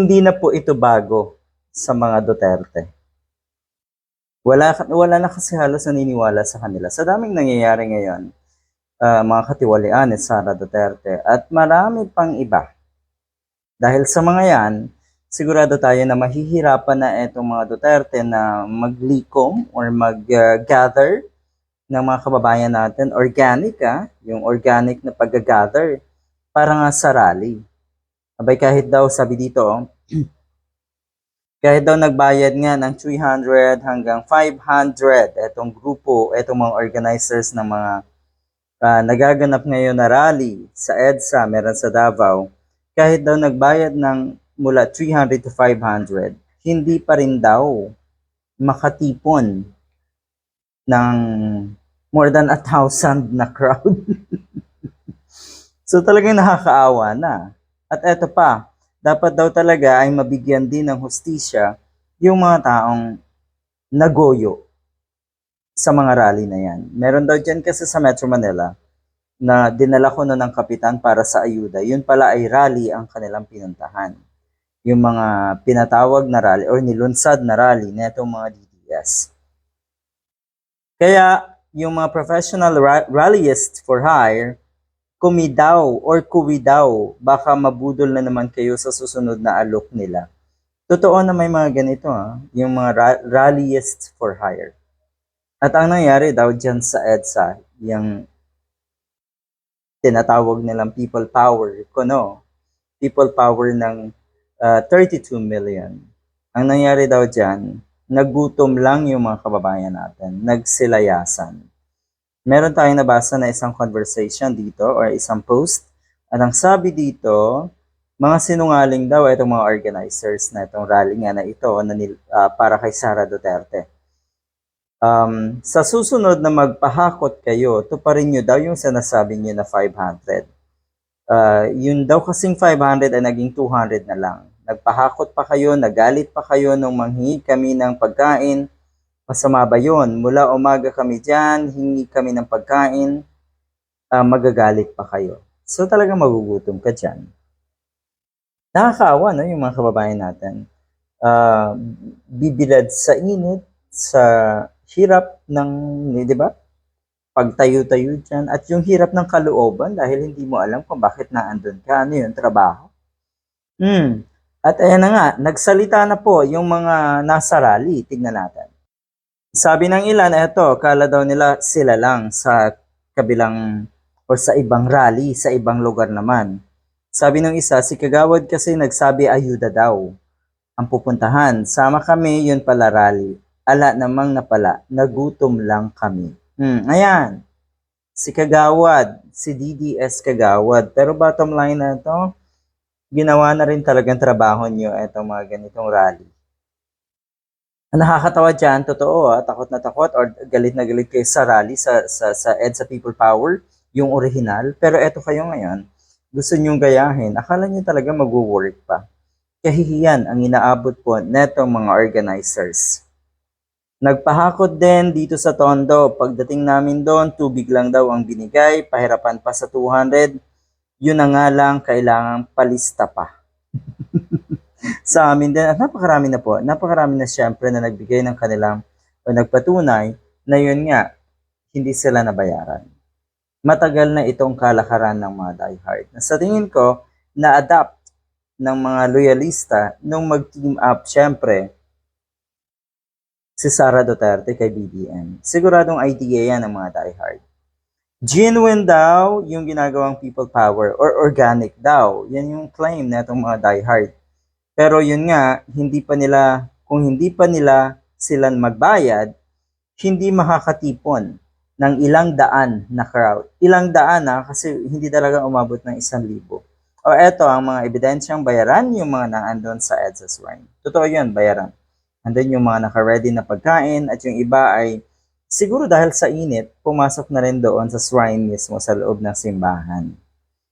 Hindi na po ito bago sa mga Duterte. Wala, wala na kasi halos naniniwala sa kanila. Sa daming nangyayari ngayon, ah, mga katiwalian ni Sara Duterte at marami pang iba. Dahil sa mga yan, sigurado tayo na mahihirapan na itong mga Duterte na maglikom or mag-gather ng mga kababayan natin. Organic ah, yung organic na pag-gather para nga sa rally. Abay kahit daw, sabi dito, oh, kahit daw nagbayad nga ng 300 hanggang 500 etong grupo, etong mga organizers ng mga ah, nagaganap ngayon na rally sa EDSA, meron sa Davao, kahit daw nagbayad ng mula 300 to 500, hindi pa rin daw makatipon ng more than a thousand na crowd. so talagang nakakaawa na. At eto pa, dapat daw talaga ay mabigyan din ng hustisya yung mga taong nagoyo sa mga rally na yan. Meron daw dyan kasi sa Metro Manila na dinala ko na ng kapitan para sa ayuda. Yun pala ay rally ang kanilang pinuntahan. Yung mga pinatawag na rally or nilunsad na rally na itong mga DDS. Kaya yung mga professional ra- rallyists for hire, kumidaw or kuwidaw, baka mabudol na naman kayo sa susunod na alok nila. Totoo na may mga ganito, ha? yung mga ra- rallyists for hire. At ang nangyari daw dyan sa EDSA, yung tinatawag nilang people power, kuno, people power ng ah, 32 million. Ang nangyari daw dyan, nagutom lang yung mga kababayan natin, nagsilayasan. Meron tayong nabasa na isang conversation dito or isang post. At ang sabi dito, mga sinungaling daw itong mga organizers na itong rally nga na ito na nil- ah, para kay Sara Duterte. Um, sa susunod na magpahakot kayo, tuparin nyo daw yung sinasabi nyo na 500. Ah, yun daw kasing 500 ay naging 200 na lang. Nagpahakot pa kayo, nagalit pa kayo nung manghingi kami ng pagkain. Masama ba yun? Mula umaga kami dyan, hingi kami ng pagkain, ah, magagalit pa kayo. So talaga magugutom ka dyan. Nakakaawa no, yung mga kababayan natin. Ah, bibilad sa init, sa hirap ng, di ba? Pagtayo-tayo dyan. At yung hirap ng kalooban dahil hindi mo alam kung bakit naandun ka. Ano yun? Trabaho. Hmm. At ayan na nga, nagsalita na po yung mga nasa rally. Tignan natin. Sabi ng ilan, eto, kala daw nila sila lang sa kabilang or sa ibang rally, sa ibang lugar naman. Sabi ng isa, si Kagawad kasi nagsabi ayuda daw ang pupuntahan. Sama kami, yun pala rally. Ala namang napala, nagutom lang kami. Hmm, ayan. Si Kagawad, si DDS Kagawad. Pero bottom line na to, ginawa na rin talagang trabaho nyo itong mga ganitong rally. Ang nakakatawa dyan, totoo ah, takot na takot or galit na galit kayo sa rally, sa, sa, sa EDSA People Power, yung original. Pero eto kayo ngayon, gusto nyong gayahin, akala nyo talaga mag-work pa. Kahihiyan ang inaabot po netong mga organizers. Nagpahakot din dito sa Tondo. Pagdating namin doon, tubig lang daw ang binigay, pahirapan pa sa 200. Yun na nga lang, kailangan palista pa. sa amin din, at napakarami na po, napakarami na siyempre na nagbigay ng kanilang o nagpatunay na yun nga, hindi sila nabayaran. Matagal na itong kalakaran ng mga diehard. Na sa tingin ko, na-adapt ng mga loyalista nung mag-team up, syempre, si Sara Duterte kay BBM. Siguradong idea yan ng mga diehard. Genuine daw yung ginagawang people power or organic daw. Yan yung claim na itong mga diehard. Pero yun nga, hindi pa nila, kung hindi pa nila sila magbayad, hindi makakatipon ng ilang daan na crowd. Ilang daan na kasi hindi talaga umabot ng isang libo. O eto, ang mga ebidensyang bayaran, yung mga naandun sa EDSA Swine. Totoo yun, bayaran. Andun yung mga naka-ready na pagkain at yung iba ay siguro dahil sa init, pumasok na rin doon sa shrine mismo sa loob ng simbahan.